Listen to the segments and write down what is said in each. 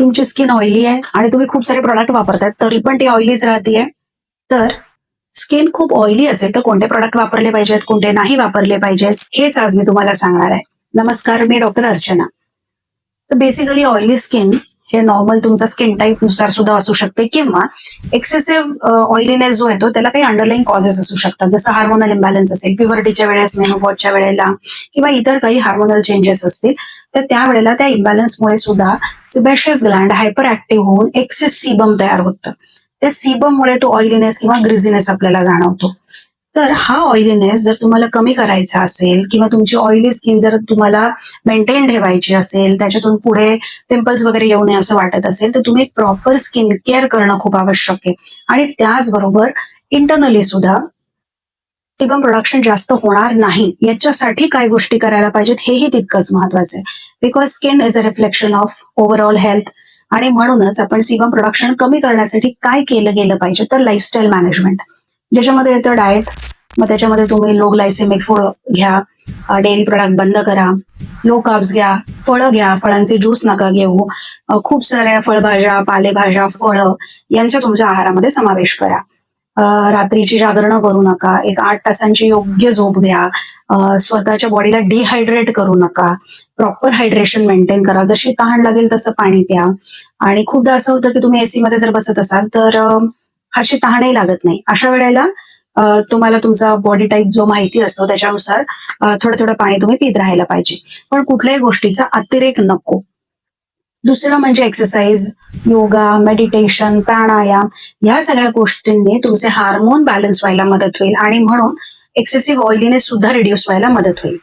तुमची skin oily आहे आणि तुम्ही खूप सारे प्रोडक्ट वापरतात तरी पण ती ऑइलीच राहते तर स्किन खूप ऑइली असेल तर कोणते प्रोडक्ट वापरले पाहिजेत कोणते नाही वापरले पाहिजेत हेच आज मी तुम्हाला सांगणार आहे. नमस्कार मी डॉक्टर अर्चना. तर बेसिकली ऑइली स्किन हे नॉर्मल तुमचा स्किन टाईपनुसार सुद्धा असू शकते किंवा एक्सेसिव्ह ऑइलीनेस जो येतो त्याला काही अंडरलाईन कॉजेस असू शकतात. जसं हार्मोनल इम्बॅलन्स असेल प्युबर्टीच्या वेळेस मेनोपॉजच्या वेळेला किंवा इतर काही हार्मोनल चेंजेस असतील तर त्यावेळेला त्या इम्बॅलन्समुळे सुद्धा सिबॅशियस ग्लँड हायपर ऍक्टिव्ह होऊन एक्सेस सीबम तयार होतं. त्या सीबममुळे तो ऑइलीनेस किंवा ग्रिझीनेस आपल्याला जाणवतो. तर हा ऑइलीनेस जर तुम्हाला कमी करायचा असेल किंवा तुमची ऑइली स्किन जर तुम्हाला मेंटेन ठेवायची असेल त्याच्यातून पुढे पिंपल्स वगैरे येऊ नये असं वाटत असेल तर तुम्ही प्रॉपर स्किन केअर करणं खूप आवश्यक आहे. आणि त्याचबरोबर इंटरनली सुद्धा sebum प्रोडक्शन जास्त होणार नाही. याच्यासाठी काय गोष्टी करायला पाहिजेत हेही तितकंच महत्वाचं आहे. Because skin is a reflection of overall health आणि म्हणूनच आपण सीबम प्रोडक्शन कमी करण्यासाठी काय केलं गेलं पाहिजे तर लाईफस्टाईल मॅनेजमेंट ज्याच्यामध्ये येतं डाएट मग त्याच्यामध्ये तुम्ही लो ग्लायसेमिक फूड घ्या डेअरी प्रोडक्ट बंद करा लो काप्स घ्या फळं घ्या फळांचे ज्यूस नका घेऊ खूप साऱ्या फळभाज्या पालेभाज्या फळं यांचा तुमच्या आहारामध्ये समावेश करा. रात्रीची जागरणं करू नका. एक आठ तासांची योग्य झोप घ्या. स्वतःच्या बॉडीला डिहायड्रेट करू नका. प्रॉपर हायड्रेशन मेंटेन करा. जशी तहान लागेल तसं पाणी प्या. आणि खूपदा असं होतं की तुम्ही एसी मध्ये जर बसत असाल तर अशी फारशी तहानही लागत नाही. अशा वेळेला तुम्हाला तुमचा बॉडी टाईप जो माहिती असतो त्याच्यानुसार थोडं थोडं पाणी तुम्ही पित राहायला पाहिजे. पण कुठल्याही गोष्टीचा अतिरेक नको. दुसरं म्हणजे एक्सरसाइज योगा मेडिटेशन प्राणायाम ह्या सगळ्या गोष्टींनी तुमचे हार्मोन बॅलन्स व्हायला मदत होईल आणि म्हणून एक्सेसिव्ह ऑइलीने सुद्धा रिड्यूस व्हायला मदत होईल.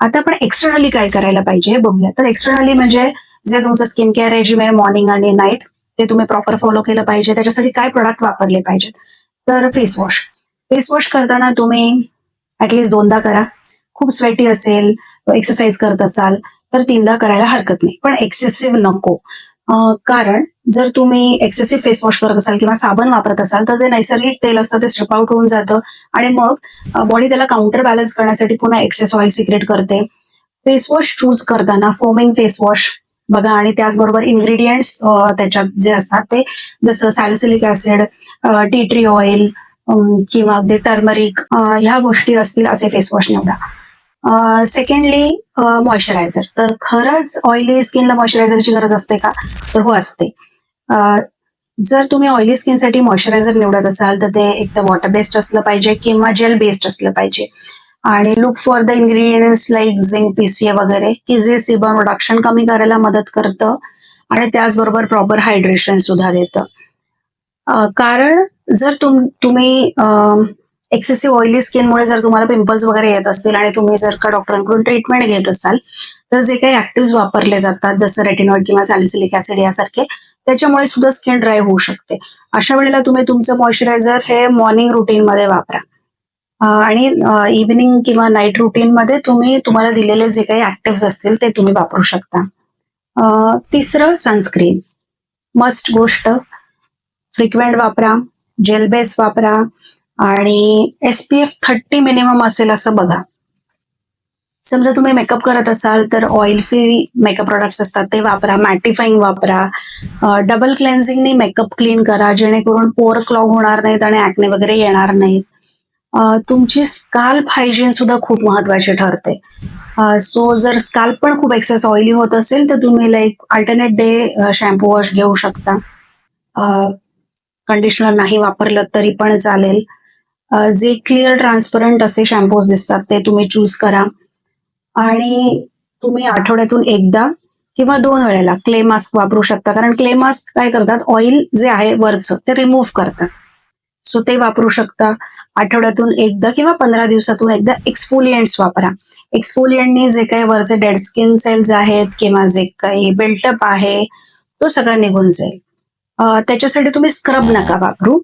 आता आपण एक्सटर्नली काय करायला पाहिजे हे बघूया. तर एक्सटर्नली म्हणजे जे तुमचं स्किन केअर रेजिम आहे मॉर्निंग आणि नाईट ते तुम्ही प्रॉपर फॉलो केलं पाहिजे. त्याच्यासाठी काय प्रोडक्ट वापरले पाहिजेत? तर फेस वॉश फेस वॉश करताना तुम्ही ऍटलिस्ट दोनदा करा. खूप स्वेटी असेल एक्सरसाइज करत असाल तर तीनदा करायला हरकत नाही. पण एक्सेसिव्ह नको. कारण जर तुम्ही एक्सेसिव्ह फेस वॉश करत असाल किंवा साबण वापरत असाल तर जे नैसर्गिक तेल असतं ते स्ट्रिप आउट होऊन जातं. आणि मग बॉडी त्याला काउंटर बॅलन्स करण्यासाठी पुन्हा एक्सेस ऑइल सिक्रेट करते. फेस वॉश चूज करताना फोमिंग फेस वॉश बघा. आणि त्याचबरोबर इन्ग्रेडियंट्स त्याच्यात जे असतात ते जसं salicylic acid tea tree oil किंवा अगदी टर्मरिक ह्या गोष्टी असतील असे फेस वॉश निवडा. सेकंडली मॉइश्चरायझर तर खरंच ऑइली स्किनला मॉइश्चरायझरची गरज असते का? तर हो असते. जर तुम्ही ऑइली स्किनसाठी मॉइश्चरायझर निवडत असाल तर ते एक तर वॉटर बेस्ड असलं पाहिजे किंवा जेल बेस्ड असलं पाहिजे. आणि look for the ingredients like zinc PCA वगैरे की जे सिबम प्रोडक्शन कमी करायला मदत करतं आणि त्याचबरोबर प्रॉपर हायड्रेशन सुद्धा देतं. कारण जर तुम तुम्ही एक्सेसिव्ह ऑइली स्किनमुळे जर तुम्हाला पिंपल्स वगैरे येत असतील आणि तुम्ही जर का डॉक्टरांकडून ट्रीटमेंट घेत असाल तर जे काही ऍक्टिव्ह वापरले जातात जसं रेटिनॉइड किंवा सॅलिसिलिक ऍसिड यासारखे त्याच्यामुळे सुद्धा स्किन ड्राय होऊ शकते. अशा वेळेला तुम्ही तुमचं मॉइश्चरायझर हे मॉर्निंग रुटीन मध्ये वापरा. आणि इव्हिनिंग किंवा नाईट रुटीन मध्ये तुम्ही तुम्हाला दिलेले जे काही ऍक्टिव्ह असतील ते तुम्ही वापरू शकता. तिसरं सनस्क्रीन. मस्ट गोष्ट. फ्रिक्वेंट वापरा. जेल बेस वापरा. आणि S P F thirty minimum असेल असं बघा. समजा तुम्ही मेकअप करत असाल तर ऑइल फ्री मेकअप प्रोडक्ट्स असतात ते वापरा. मॅटिफाईंग वापरा. डबल क्लेन्झिंगनी मेकअप क्लीन करा जेणेकरून पोर क्लॉग होणार नाहीत आणि ऍक्ने वगैरे येणार नाहीत. तुमची स्काल्प हायजीन सुद्धा खूप महत्वाची ठरते. सो जर स्काल्प पण खूप एक्सेस ऑइली होत असेल तर तुम्ही like alternate day shampoo wash घेऊ शकता. कंडिशनर नाही वापरलं तरी पण चालेल. जे क्लिअर ट्रान्सपरंट असे शॅम्पूज दिसतात ते तुम्ही चूज करा. आणि तुम्ही आठवड्यातून एकदा किंवा दोन वेळेला क्ले मास्क वापरू शकता. कारण क्ले मास्क काय करतात? ऑइल जे आहे वरचं ते रिमूव्ह करतात. सो ते वापरू शकता. आठवड्यातून एकदा किंवा पंधरा दिवसातून एकदा एक्सफोलियंट्स वापरा. एक्सफोलियंटनी जे काही वरचे डेड स्किन सेल्स आहेत किंवा जे काही बिल्टअप आहे तो सगळा निघून जाईल. त्याच्यासाठी तुम्ही स्क्रब नका वापरू.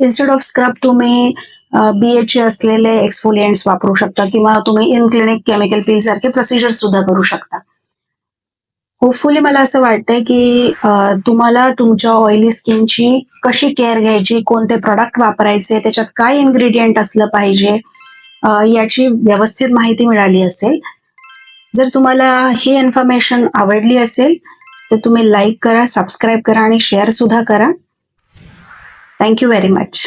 इन्स्टेड ऑफ स्क्रब तुम्ही बी असलेले एक्सफोलियंट्स वापरू शकता किंवा तुम्ही इन क्लिनिक केमिकल पील सारखे प्रोसिजर सुद्धा करू शकता. होपफुली मला असं वाटतंय की तुम्हाला तुमच्या ऑइली स्किनची कशी केअर घ्यायची कोणते प्रोडक्ट वापरायचे त्याच्यात काय इन्ग्रेडियंट असलं पाहिजे याची व्यवस्थित माहिती मिळाली असेल. जर तुम्हाला ही इन्फॉर्मेशन आवडली असेल तर तुम्ही लाईक करा सबस्क्राईब करा आणि शेअर सुद्धा करा. Thank you very much